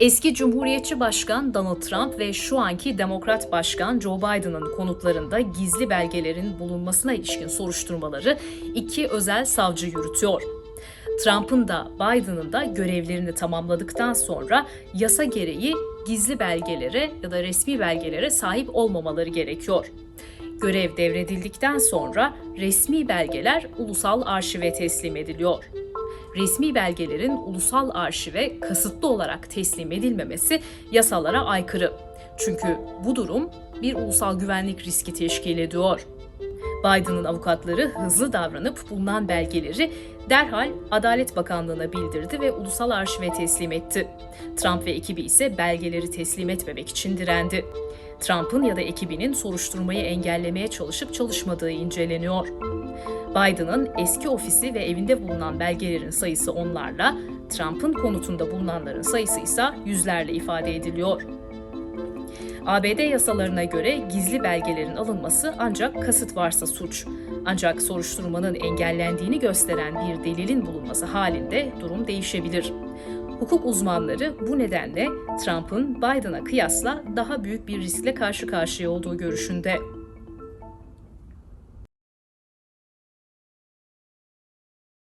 Eski Cumhuriyetçi Başkan Donald Trump ve şu anki Demokrat Başkan Joe Biden'ın konutlarında gizli belgelerin bulunmasına ilişkin soruşturmaları iki özel savcı yürütüyor. Trump'ın da Biden'ın da görevlerini tamamladıktan sonra yasa gereği gizli belgelere ya da resmi belgelere sahip olmamaları gerekiyor. Görev devredildikten sonra resmi belgeler ulusal arşive teslim ediliyor resmi belgelerin ulusal arşive kasıtlı olarak teslim edilmemesi yasalara aykırı. Çünkü bu durum bir ulusal güvenlik riski teşkil ediyor. Biden'ın avukatları hızlı davranıp bulunan belgeleri derhal Adalet Bakanlığı'na bildirdi ve ulusal arşive teslim etti. Trump ve ekibi ise belgeleri teslim etmemek için direndi. Trump'ın ya da ekibinin soruşturmayı engellemeye çalışıp çalışmadığı inceleniyor. Biden'ın eski ofisi ve evinde bulunan belgelerin sayısı onlarla, Trump'ın konutunda bulunanların sayısı ise yüzlerle ifade ediliyor. ABD yasalarına göre gizli belgelerin alınması ancak kasıt varsa suç. Ancak soruşturmanın engellendiğini gösteren bir delilin bulunması halinde durum değişebilir. Hukuk uzmanları bu nedenle Trump'ın Biden'a kıyasla daha büyük bir riskle karşı karşıya olduğu görüşünde.